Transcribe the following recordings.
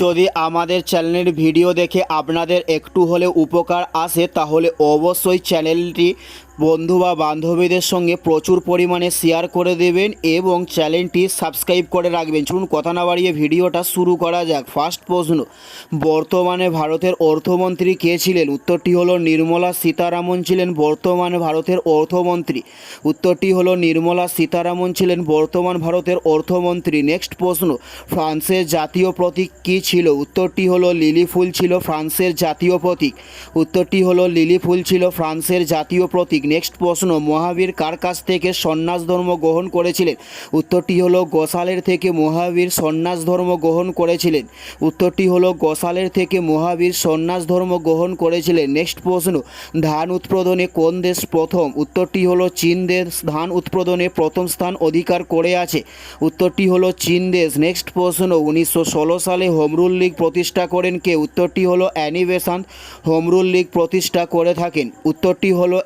যদি আমাদের চ্যানেলের ভিডিও দেখে আপনাদের একটু হলে উপকার আসে তাহলে অবশ্যই চ্যানেলটি বন্ধু বা বান্ধবীদের সঙ্গে প্রচুর পরিমাণে শেয়ার করে দেবেন এবং চ্যানেলটি সাবস্ক্রাইব করে রাখবেন। চলুন কথা না বাড়িয়ে ভিডিওটা শুরু করা যাক। ফার্স্ট প্রশ্ন, বর্তমানে ভারতের অর্থমন্ত্রী কে ছিলেন? উত্তরটি হলো নির্মলা সীতারামন ছিলেন বর্তমানে ভারতের অর্থমন্ত্রী। উত্তরটি হলো নির্মলা সীতারামন ছিলেন বর্তমান ভারতের অর্থমন্ত্রী। নেক্সট প্রশ্ন, ফ্রান্সের জাতীয় প্রতীক কী ছিল? উত্তরটি হলো লিলি ফুল ছিল ফ্রান্সের জাতীয় প্রতীক। উত্তরটি হলো লিলি ফুল ছিল ফ্রান্সের জাতীয় প্রতীক। নেক্সট প্রশ্ন, মহাবীর কার কাছ থেকে সন্ন্যাস ধর্ম গ্রহণ করেছিলেন? উত্তরটি হলো গোসালের থেকে মহাবীর সন্ন্যাস ধর্ম গ্রহণ করেছিলেন। উত্তরটি হলো গোসালের থেকে মহাবীর সন্ন্যাস ধর্ম গ্রহণ করেছিলেন। নেক্সট প্রশ্ন, ধান উৎপাদনে কোন দেশ প্রথম? উত্তরটি হলো, চীন দেশ। ধান উৎপাদনে প্রথম স্থান অধিকার করে আছে। উত্তরটি হলো, চীন দেশ। নেক্সট প্রশ্ন, উনিশশো ষোলো সালে হোমরুল লীগ প্রতিষ্ঠা করেন কে? উত্তরটি হলো অ্যানিবেশন হোমরুল লীগ প্রতিষ্ঠা করে থাকেন। উত্তরটি হল হলো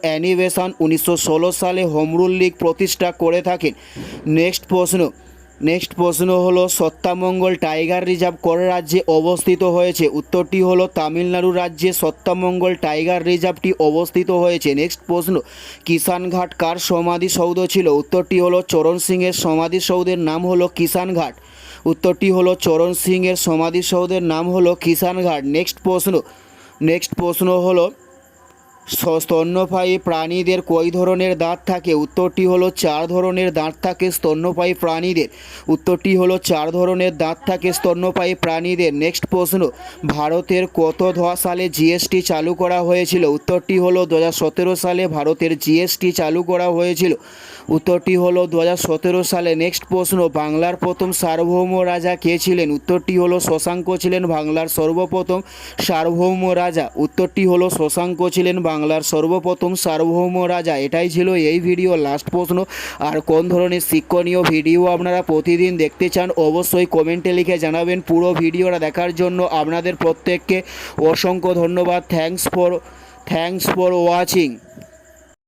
অ্যানিবেশন উনিশশো সালে হোমরুল লীগ প্রতিষ্ঠা করে থাকেন। নেক্সট প্রশ্ন নেক্সট প্রশ্ন হলো সত্যামঙ্গল টাইগার রিজার্ভ কোন রাজ্যে অবস্থিত হয়েছে? উত্তরটি হলো, তামিলনাড়ু রাজ্যে সত্যামঙ্গল টাইগার রিজার্ভটি অবস্থিত হয়েছে। নেক্সট প্রশ্ন কিষানঘাট কার সমাধিসৌধ ছিল? উত্তরটি হলো, চরণ সিংয়ের সমাধিসৌধের নাম হলো কিষানঘাট উত্তরটি হলো, চরণ সিংয়ের সমাধিসৌধের নাম হলো কিষানঘাট নেক্সট প্রশ্ন নেক্সট প্রশ্ন হলো স্তন্যপায়ী প্রাণীদের কই ধরনের দাঁত থাকে? উত্তরটি হলো চার ধরনের দাঁত থাকে স্তন্যপায়ী প্রাণীদের। উত্তরটি হলো চার ধরনের দাঁত থাকে স্তন্যপায়ী প্রাণীদের। নেক্সট প্রশ্ন, ভারতের কত ধোয়া সালে জিএসটি চালু করা হয়েছিল? উত্তরটি হলো দু হাজার সতেরো সালে ভারতের জিএসটি চালু করা হয়েছিল। উত্তরটি হলো দু হাজার সতেরো সালে। নেক্সট প্রশ্ন, বাংলার প্রথম সার্বভৌম রাজা কে ছিলেন? উত্তরটি হলো শশাঙ্ক ছিলেন বাংলার সর্বপ্রথম সার্বভৌম রাজা। উত্তরটি হলো শশাঙ্ক ছিলেন বাংলার সর্বপ্রথম সার্বভৌম রাজা। এটাই ছিল এই ভিডিও লাস্ট প্রশ্ন। আর কোন ধরনের শিক্ষণীয় ভিডিও আপনারা প্রতিদিন দেখতে চান, অবশ্যই কমেন্টে লিখে জানাবেন। পুরো ভিডিওটা দেখার জন্য আপনাদের প্রত্যেককে অসংখ্য ধন্যবাদ। Thanks for thanks for watching